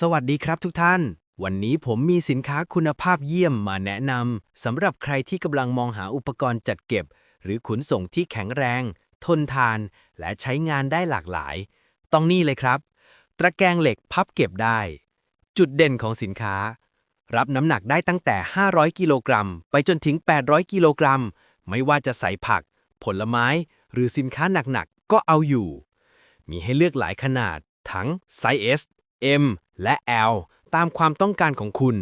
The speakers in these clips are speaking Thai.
สวัสดีครับทุกท่าน วันนี้ผมมีสินค้าคุณภาพเยี่ยมมาแนะนำสำหรับใครที่กำลังมองหาอุปกรณ์จัดเก็บ หรือขนส่งที่แข็งแรง ทนทาน และใช้งานได้หลากหลาย ต้องนี่เลยครับ ตะแกรงเหล็กพับเก็บได้ จุดเด่นของสินค้า รับน้ำหนักได้ตั้งแต่ 500 กิโลกรัม ไปจนถึง 800 กิโลกรัม ไม่ว่าจะใส่ผัก ผลไม้ หรือสินค้าหนักๆก็เอาอยู่ มีให้เลือกหลายขนาด ทั้งไซส์ S M และ L ตามความต้องการของคุณ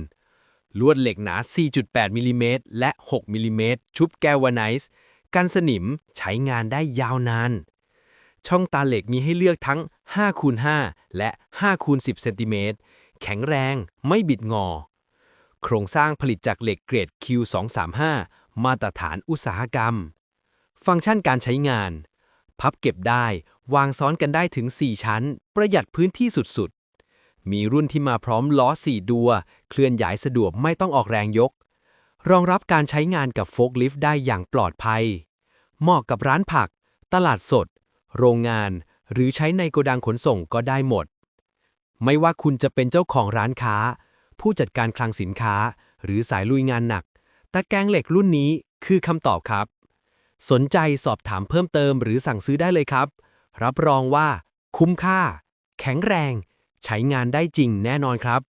ลวดเหล็กหนา 4.8 มิลลิเมตรและ 6 มิลลิเมตรชุบแกลวาไนซ์กันสนิมใช้งานได้ยาวนาน ช่องตาเหล็กมีให้เลือกทั้ง5คูณ5และ5คูณ10เซนติเมตรแข็งแรง ไม่บิดงอ โครงสร้างผลิตจากเหล็กเกรด Q235 มาตรฐานอุตสาหกรรม ฟังก์ชันการใช้งาน พับเก็บได้ วางซ้อนกันได้ถึง 4 ชั้น ประหยัดพื้นที่สุด มีรุ่นที่มาพร้อมล้อ4ดัว เคลื่อนย้ายสะดวกไม่ต้องออกแรงยก รองรับการใช้งานกับโฟล์คลิฟต์ได้อย่างปลอดภัย เหมาะกับร้านผัก ตลาดสด โรงงาน หรือใช้ในโกดังขนส่งก็ได้หมด ไม่ว่าคุณจะเป็นเจ้าของร้านค้า ผู้จัดการคลังสินค้า หรือสายลุยงานหนัก ตะแกรงเหล็กรุ่นนี้คือคำตอบครับ สนใจสอบถามเพิ่มเติมหรือสั่งซื้อได้เลยครับ รับรองว่า คุ้มค่า แข็งแรง ใช้งานได้จริงแน่นอนครับ